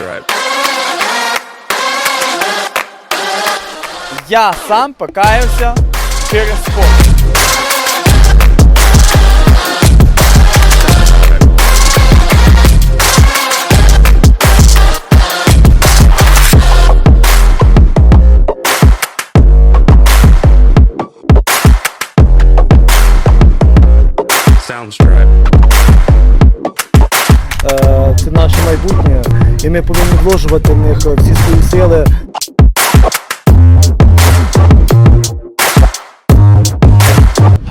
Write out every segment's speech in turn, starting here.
right. Я сам покаявся через спорт. І ми повинні вложувати в них всі свої сили.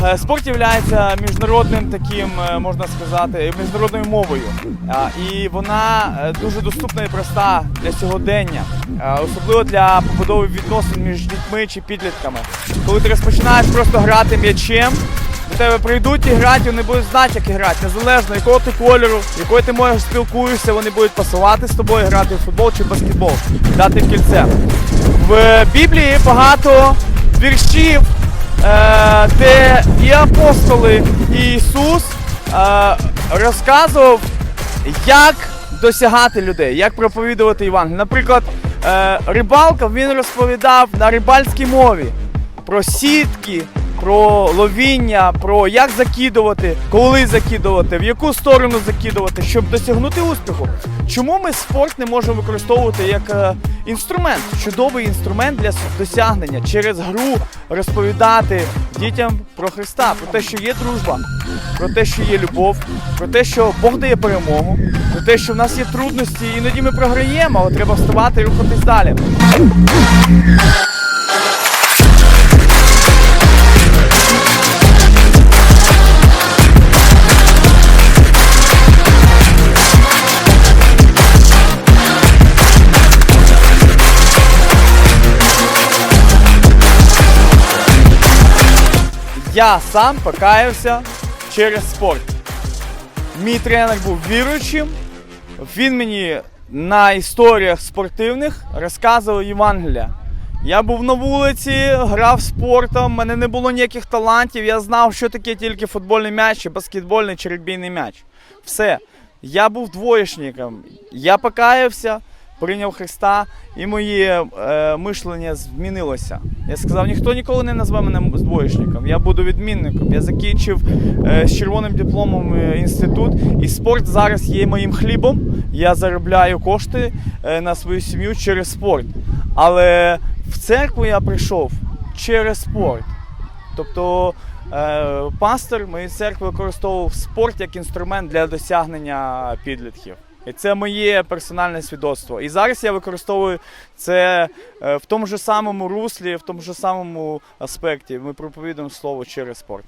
Е, Спорт є міжнародним таким, е, можна сказати, міжнародною мовою. І вона е, дуже доступна і проста для сьогодення, е, особливо для побудови відносин між дітьми чи підлітками. Коли ти розпочинаєш просто грати м'ячем, до тебе прийдуть і грати, вони будуть знати, як грати, незалежно якого ти кольору, якою ти можеш спілкуєшся, вони будуть пасувати з тобою, грати в футбол чи баскетбол, дати кільце. В Біблії багато віршів, е, де і апостоли, і Ісус е, розказував, як досягати людей, як проповідувати Євангеліє. Наприклад, е, рибалка він розповідав на рибальській мові про сітки, про ловіння, про як закидувати, коли закидувати, в яку сторону закидувати, щоб досягнути успіху. Чому ми спорт не можемо використовувати як е, інструмент, чудовий інструмент для досягнення через гру розповідати дітям про Христа, про те, що є дружба, про те, що є любов, про те, що Бог дає перемогу, про те, що в нас є трудності, іноді ми програємо, але треба вставати і рухатись далі. Я сам покаявся через спорт. Мій тренер був віруючим. Він мені на історіях спортивних розказував Євангелія. Я був на вулиці, грав спортом, в мене не було ніяких талантів. Я знав, що таке тільки футбольний м'яч, чи баскетбольний чи регбійний м'яч. Все. Я був двоєчником. Я покаявся, прийняв Христа, і моє е, мишлення змінилося. Я сказав, ніхто ніколи не назве мене двоєчником. Я буду відмінником. Я закінчив е, з червоним дипломом е, інститут, і спорт зараз є моїм хлібом. Я заробляю кошти е, на свою сім'ю через спорт. Але в церкву я прийшов через спорт. Тобто е, пастор моєї церкви використовував спорт як інструмент для досягнення підлітків. Це моє персональне свідоцтво. І зараз я використовую це е, в тому ж самому руслі, в тому ж самому аспекті. Ми проповідуємо слово через спорт.